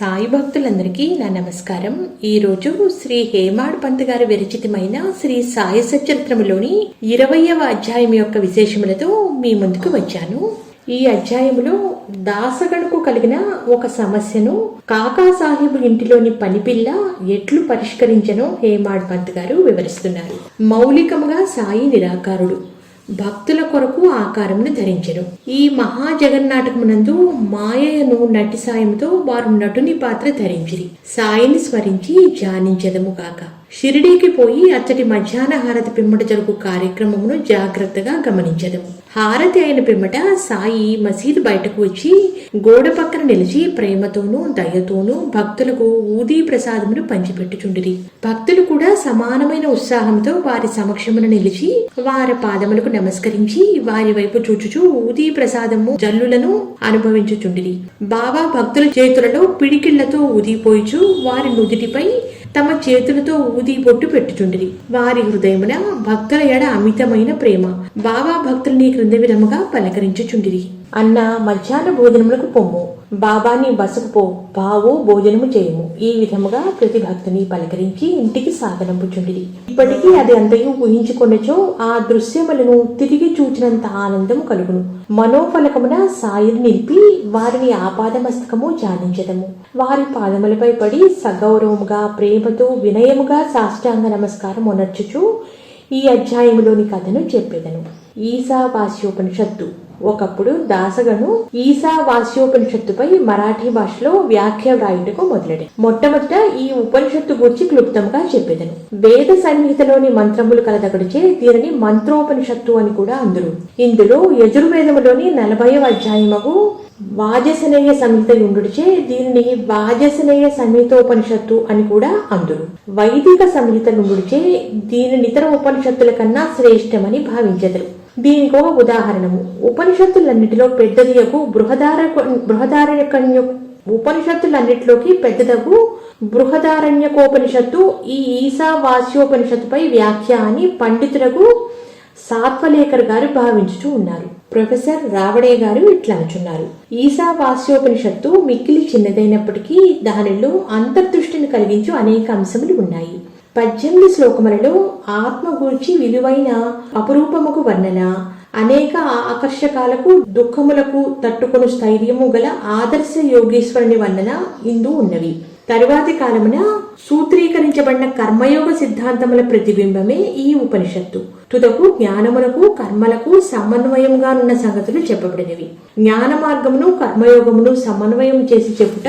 సాయి భక్తులందరికీ నా నమస్కారం. ఈరోజు శ్రీ హేమాడ్ పంత్ గారి విరచితమైన శ్రీ సాయి సచరిత్రములోని ఇరవయవ అధ్యాయం యొక్క విశేషములతో మీ ముందుకు వచ్చాను. ఈ అధ్యాయములో దాసగణకు కలిగిన ఒక సమస్యను కాకా సాహెబ్ ఇంటిలోని పనిపిల్ల ఎట్లు పరిష్కరించనో హేమాడ్ పంత్ గారు వివరిస్తున్నారు. మౌలికముగా సాయి నిరాకారుడు. భక్తుల కొరకు ఆకారమును ధరించెను. ఈ మహాజగన్నాటకమునందు మాయను నటి సాయంతో వారు నటుని పాత్ర ధరించిరి. సాయిని స్మరించి ధ్యానించదము కాక షిరిడీకి పోయి అచ్చటి మధ్యాహ్న హారతి పిమ్మట జరుగు కార్యక్రమమును జాగ్రత్తగా గమనించదము. హారతి అయిన పిమ్మట సాయి మసీదు బయటకు వచ్చి గోడ పక్కన నిలిచి ప్రేమతోనూ దయతోనూ భక్తులకు ఊదీ ప్రసాదమును పంచిపెట్టుచుండిరి. భక్తులు కూడా సమానమైన ఉత్సాహంతో వారి సమక్షమున నిలిచి వారి పాదములకు నమస్కరించి వారి వైపు చూచుచూ ఊదీ ప్రసాదము జల్లులను అనుభవించుచుండిరి. బాబా భక్తుల చేతులలో పిడికిళ్ళతో ఊదిపోయిచు వారి నుదిటిపై తమ చేతులతో ఊది బొట్టు పెట్టుచుండిరి. వారి హృదయమున భక్తుల ఎడ అమితమైన ప్రేమ. బాబా భక్తుల్ని క్రింద విధముగా పలకరించుచుండిరి. అన్న మధ్యాహ్న భోజనములకు పొమ్ము. బాబాని బసకు పో. బావు భోజనము చేయము. ఈ విధముగా ప్రతి భక్తుని పలకరించి ఇంటికి సాగనంపుచుండిరి ఇప్పటికీ అది అంతయు ఊహించుకొనచో ఆ దృశ్యములను తిరిగి చూచినంత ఆనందం కలుగును. మనోఫలకమున సాయిని నిలిపి వారిని ఆపాదమస్తకము ధ్యానించదము. వారి పాదములపై పడి సగౌరవముగా ప్రేమతో వినయముగా సాష్టాంగ నమస్కారం ఒనర్చుచు ఈ అధ్యాయములోని కథను చెప్పేదను. ఈశావాస్యోపనిషత్తు ఒకప్పుడు దాసగను ఈశా వాస్యోపనిషత్తుపై మరాఠీ భాషలో వ్యాఖ్య వ్రాయుటకు మొదలెడే. మొట్టమొదట ఈ ఉపనిషత్తు గురించి క్లుప్తంగా చెప్పేదను. వేద సంహితలోని మంత్రములు కలదగడిచే దీనిని మంత్రోపనిషత్తు అని కూడా అందురు. ఇందులో యజుర్వేదములోని నలభైవ అధ్యాయమగు వాజసనేయ సంహిత ఉండుడిచే దీనిని వాజసనేయ సంహితోపనిషత్తు అని కూడా అందురు. వైదిక సంహిత నుండుడిచే దీనిని ఇతర ఉపనిషత్తుల కన్నా శ్రేష్టమని భావించెదరు. దీనికి ఒక ఉదాహరణము. ఉపనిషత్తులన్నిటిలో పెద్దదియకు బృహదార బృహదారణ్య ఉపనిషత్తులన్నిటిలోకి పెద్దదకు బృహదారణ్యకోపనిషత్తు ఈ ఈశా వాస్యోపనిషత్తుపై వ్యాఖ్య అని పండితులకు సాత్వలేకర్ గారు భావించుతూ ఉన్నారు. ప్రొఫెసర్ రావడే గారు ఇట్లా అంటున్నారు ఈశా వాస్యోపనిషత్తు మిక్కిలి చిన్నదైనప్పటికీ దానిలో అంతర్దృష్టిని కలిగించు అనేక అంశములు ఉన్నాయి. పద్దెనిమిది శ్లోకములలో ఆత్మ గూర్చి విలువైన అపురూపముకు వర్ణన అనేక ఆకర్షకాలకు దుఃఖములకు తట్టుకొను స్థైర్యము గల ఆదర్శ యోగేశ్వరుని వర్ణన ఇందు ఉన్నవి. తరువాతి కాలమున సూత్రీకరించబడిన కర్మయోగ సిద్ధాంతముల ప్రతిబింబమే ఈ ఉపనిషత్తు. తుదకు జ్ఞానములకు కర్మలకు సమన్వయంగా ఉన్న సంగతులు చెప్పబడినవి. జ్ఞాన మార్గమును కర్మయోగమును సమన్వయం చేసి చెప్పుట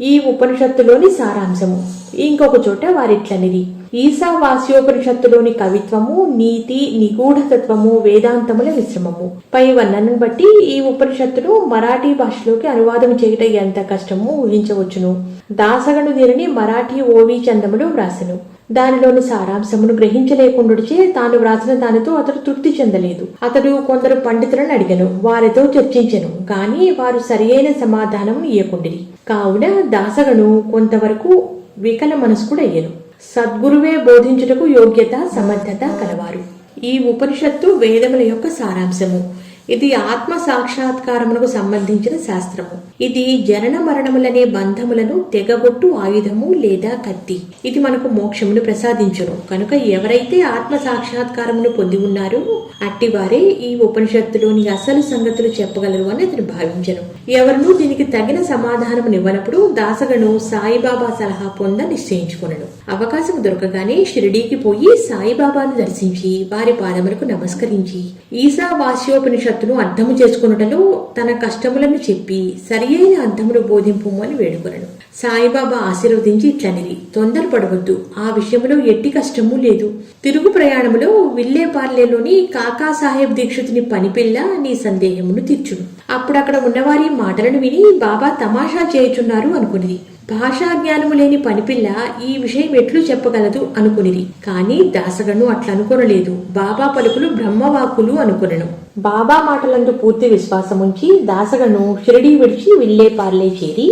ఈ ఉపనిషత్తులోని సారాంశము. ఇంకొక చోట వారిట్లనిది. ఈశా వాస్యోపనిషత్తులోని కవిత్వము నీతి నిగూఢతత్వము వేదాంతముల మిశ్రమము. పై వర్ణనను బట్టి ఈ ఉపనిషత్తును మరాఠీ భాషలోకి అనువాదం చేయట ఎంత కష్టమో ఊహించవచ్చును. దాసగను దీనిని మరాఠీ ఓవి చందములు వ్రాసెను. దానిలోని సారాంశమును గ్రహించలేకుండుచే తాను వ్రాసిన దానితో అతడు తృప్తి చెందలేదు. అతడు కొందరు పండితులను అడిగను వారితో చర్చించెను గాని వారు సరియైన సమాధానం ఇయ్యకుండిరి. కావున దాసగను కొంతవరకు వికల మనస్కుడయ్యను. సద్గురువే బోధించుటకు యోగ్యత సమర్థత కలవారు. ఈ ఉపనిషత్తు వేదముల యొక్క సారాంశము. ఇది ఆత్మ సాక్షాత్కారమునకు సంబంధించిన శాస్త్రము. ఇది జనన మరణములనే బంధములను తెగగొట్టు ఆయుధము లేదా కత్తి. ఇది మనకు మోక్షమును ప్రసాదించును. కనుక ఎవరైతే ఆత్మ సాక్షాత్కారమును పొంది ఉన్నారో అట్టివారే ఈ ఉపనిషత్తులోని అసలు సంగతులు చెప్పగలరు అని అతను భావించను. ఎవరునూ దీనికి తగిన సమాధానం ఇవ్వనప్పుడు దాసగను సాయిబాబా సలహా పొంద నిశ్చయించుకున్నాడు అవకాశం దొరకగానే షిరిడీకి పోయి సాయిబాబాను దర్శించి వారి పాదములకు నమస్కరించి ఈశా వాస్యోపనిషత్తును అర్థము చేసుకున్నటలో తన కష్టములను చెప్పి సరి అయిన అర్థమును బోధింపు అని వేడుకొనను. సాయిబాబా ఆశీర్వదించి ఇట్లనిది తొందరపడవద్దు. ఆ విషయంలో ఎట్టి కష్టము లేదు. తిరుగు ప్రయాణములో విల్లేపార్లేలోని కాకాసాహెబ్ దీక్షితుని పనిపిల్ల నీ సందేహమును తీర్చును. అప్పుడు అక్కడ ఉన్నవారి మాటలను విని బాబా తమాషా చేయుచున్నారు అనుకునేది భాషా జ్ఞానము లేని పనిపిల్ల ఈ విషయం ఎట్లు చెప్పగలదు అనుకునిది కాని దాసగను అట్లనుకొనలేదు. బాబా పలుకులు బ్రహ్మవాకులు అనుకునను. బాబా మాటలందు పూర్తి విశ్వాసముంచి దాసగను షిరిడీ విడిచి విల్లే పార్లే చేరి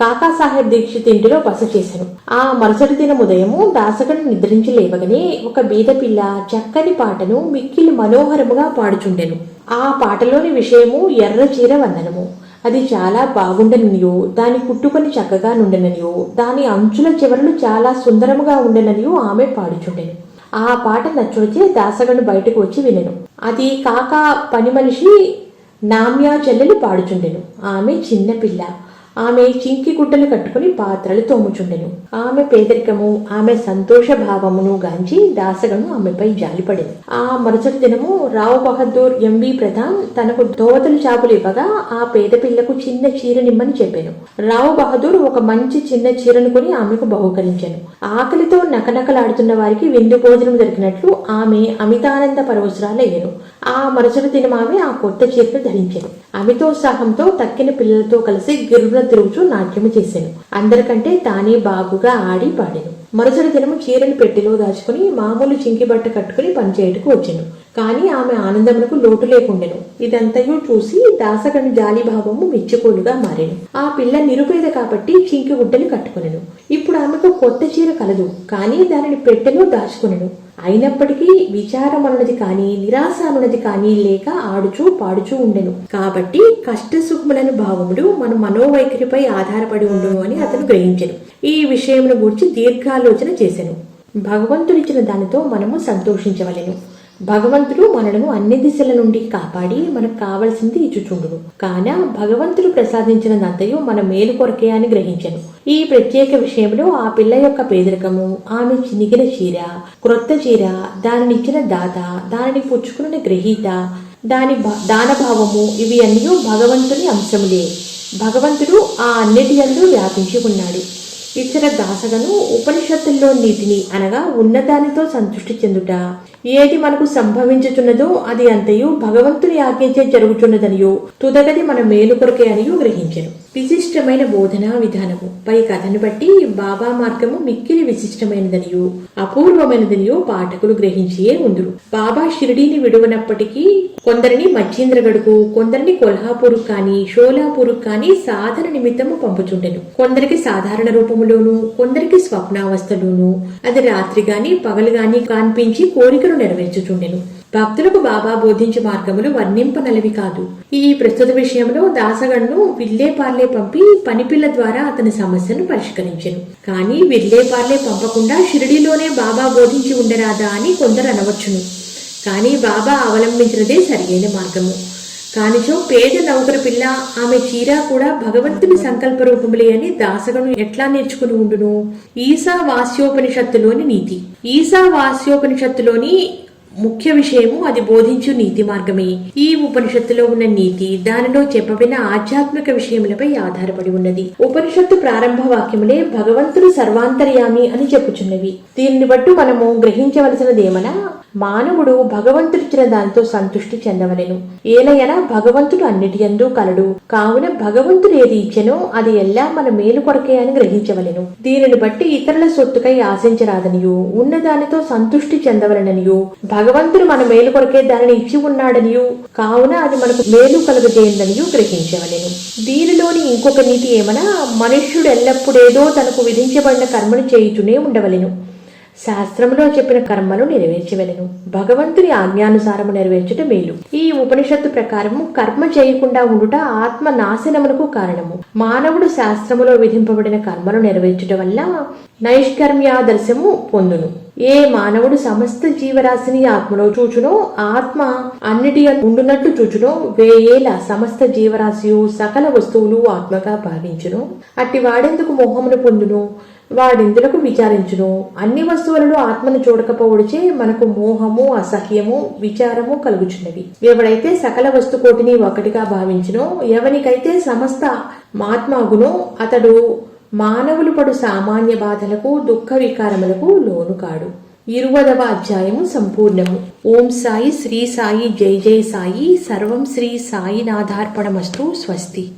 కాకాసాహెబ్ దీక్షిత్ ఇంటిలో బస చేశాను ఆ మరుసటి దినం ఉదయము దాసగను నిద్రించి లేవగానే ఒక బీద పిల్ల చక్కని పాటను మిక్కిలి మనోహరముగా పాడుచుండెను. ఆ పాటలోని విషయము ఎర్ర చీర వందనము. అది చాలా బాగుండననియో దాని కుట్టుకొని చక్కగా నుండననియో దాని అంచుల చివరలు చాలా సుందరముగా ఉండననియో ఆమె పాడుచుండెను. ఆ పాట నచ్చొచ్చే దాసగను బయటకు వచ్చి వినెను. అది కాక పని మనిషి నామ్యా చెల్లెలు పాడుచుండెను. ఆమె చిన్నపిల్ల. ఆమె చింకి గుడ్డలు కట్టుకుని పాత్రలు తోముచుండెను. ఆమె పేదరికము ఆమె సంతోష భావమును గాంచి దాసగను ఆమెపై జాలిపడింది ఆ మరుసటి దినము రావు బహదూర్ ఎంబి ప్రధాన్ తనకు దోవతలు చాపులు ఇవ్వగా ఆ పేద పిల్లకు చిన్న చీరనిమ్మని చెప్పాను. రావు బహదూర్ ఒక మంచి చిన్న చీరను కొని ఆమెకు బహుకరించాను. ఆకలితో నకనకలాడుతున్న వారికి విందు భోజనం దొరికినట్లు ఆమె అమితానంద పరవసరాలయ్యను ఆ మరుసటి దినం ఆమె ఆ కొత్త చీరను ధరించాను. అమితోత్సాహంతో తక్కిన పిల్లలతో కలిసి గిర్రున తిరుగుచూ నాట్యము చేశాను అందరికంటే తానే బాగుగా ఆడి పాడాను. మరుసటి దినము చీరను పెట్టెలో దాచుకుని మామూలు చింకి బట్ట కట్టుకుని పనిచేయటకు వచ్చాను. కానీ ఆమె ఆనందమునకు లోటు లేకుండెను. ఇదంతయు చూసి దాసగను జాలిభావము మెచ్చుకోలుగా మారాను. ఆ పిల్ల నిరుపేద కాబట్టి చింకి గుడ్డను కట్టుకునెను. ఇప్పుడు ఆమెకు కొత్త చీర కలదు కానీ దానిని పెట్టెలో దాచుకునెను. అయినప్పటికీ విచారం అన్నది కానీ నిరాశ అన్నది కానీ లేక ఆడుచూ పాడుచూ ఉండెను. కాబట్టి కష్ట సుఖములను భావముడు మన మనోవైఖరిపై ఆధారపడి ఉండును అని అతను గ్రహించెను. ఈ విషయమును గూర్చి దీర్ఘాలోచన చేసెను. భగవంతుడిచ్చిన దానితో మనము సంతోషించవలెను. భగవంతుడు మనలను అన్ని దిశల నుండి కాపాడి మనకు కావలసింది ఇచ్చుచుండును. కాన భగవంతుడు ప్రసాదించినదంతయు మన మేలు కొరకే అని గ్రహించను. ఈ ప్రత్యేక విషయంలో ఆ పిల్ల యొక్క పేదరికము ఆమె చినిగిన చీర క్రొత్త చీర దానినిచ్చిన దాత దానిని పుచ్చుకున్న గ్రహీత దాని భా- దానభావము ఇవి అన్నీ భగవంతుని అంశములే. భగవంతుడు ఆ అన్నిటి యందు వ్యాపించి ఉన్నాడు. ఇతర దాసగను ఉపనిషత్తుల్లో నీతిని అనగా ఉన్నదానితో సంతృష్టి చెందుట. ఏది మనకు సంభవించుచున్నదో అది అంతయు భగవంతుని ఆజ్ఞించే జరుగుచున్నదనియో తుదగది మన మేలు కొరకే అనియు గ్రహించను. విశిష్టమైన బోధనా విధానము. పై కథను బట్టి బాబా మార్గము మిక్కిలి విశిష్టమైనదనియు అపూర్వమైనదనియో పాఠకులు గ్రహించియే ఉందురు. బాబా షిరిడీని విడువనప్పటికీ కొందరిని మచ్చింద్రగడుకు కొందరిని కొల్హాపూర్ కానీ షోలాపూర్ కానీ సాధన నిమిత్తము పంపుచుండెను. కొందరికి సాధారణ రూపంలోనూ కొందరికి స్వప్నావస్థలోను అది రాత్రి గాని పగలు గాని కనిపించి కోరికలు నెరవేర్చుచుండెను. భక్తులకు బాబా బోధించే మార్గములు వర్ణింపనలవి కాదు. ఈ ప్రస్తుత విషయంలో దాసగణ్ను విల్లేపార్లే పంపి పనిపిల్ల ద్వారా అతని సమస్యను పరిష్కరించను. కానీ విల్లేపార్లే పంపకుండా షిరిడిలోనే బాబా బోధించి ఉండరాదా అని కొందరు అనవచ్చును. కానీ బాబా అవలంబించినదే సరియైన మార్గము. కానిచో పేద నౌకరు పిల్ల ఆమె చీర కూడా భగవంతుని సంకల్ప రూపములే అని దాసగను ఎట్లా నేర్చుకుని ఉండును? ఈసా వాస్యోపనిషత్తులోని నీతి. ఈసా వాస్యోపనిషత్తులోని ముఖ్య విషయము అది బోధించు నీతి మార్గమే. ఈ ఉపనిషత్తులో ఉన్న నీతి దానిలో చెప్పబడిన ఆధ్యాత్మిక విషయములపై ఆధారపడి ఉన్నది. ఉపనిషత్తు ప్రారంభ వాక్యములే భగవంతుడు సర్వాంతర్యామి అని చెప్పుచున్నవి. దీనిని బట్టి మనము గ్రహించవలసినదేమనా మానవుడు భగవంతుడిచ్చిన దానితో సంతృష్టి చెందవలెను. ఏలయన భగవంతుడు అన్నిటి యందు కలడు. కావున భగవంతుడు ఏది ఇచ్చెనో అది ఎల్లా మన మేలు కొరకే అని గ్రహించవలెను. దీనిని బట్టి ఇతరుల సొత్తుకై ఆశించరాదనియు. ఉన్న దానితో సంతృష్టి చెందవలననియు. భగవంతుడు మన మేలు కొరకే దానిని ఇచ్చి ఉన్నాడనియు. కావున అది మనకు మేలు కలుగజేయందనియు గ్రహించవలెను. దీనిలోని ఇంకొక నీతి ఏమనా? మనుష్యుడు ఎల్లప్పుడేదో తనకు విధించబడిన కర్మను చేయుచునే ఉండవలెను. శాస్త్రములో చెప్పిన కర్మను నెరవేర్చవలను. భగవంతుని ఆజ్ఞానుసారము నెరవేర్చుట మేలు. ఈ ఉపనిషత్తు ప్రకారము కర్మ చేయకుండా ఉండుట ఆత్మ నాశనమునకు కారణము. మానవుడు శాస్త్రములో విధింపబడిన కర్మను నెరవేర్చుట వల్ల నైష్కర్మ్యాదర్శము పొందును. ఏ మానవుడు సమస్త జీవరాశిని ఆత్మలో చూచునో ఆత్మ అన్నిటి ఉండునట్టు చూచునో వేయేల సమస్త జీవరాశియు సకల వస్తువులు ఆత్మగా భావించును. అట్టి వాడెందుకు మోహమును పొందును? వాడిందులకు విచారించును. అన్ని వస్తువులలో ఆత్మను చూడకపోవడిచే మనకు మోహము అసహ్యము విచారము కలుగుచున్నవి. ఎవడైతే సకల వస్తుకోటిని ఒకటిగా భావించునో ఎవనికైతే సమస్త మాత్మాగునో అతడు మానవులు పడు సామాన్య బాధలకు దుఃఖ వికారములకు లోను కాడు. ఇరువదవ అధ్యాయము సంపూర్ణము. ఓం సాయి శ్రీ సాయి జై జై సాయి సర్వం శ్రీ సాయినాథార్పణమస్తు స్వస్తి.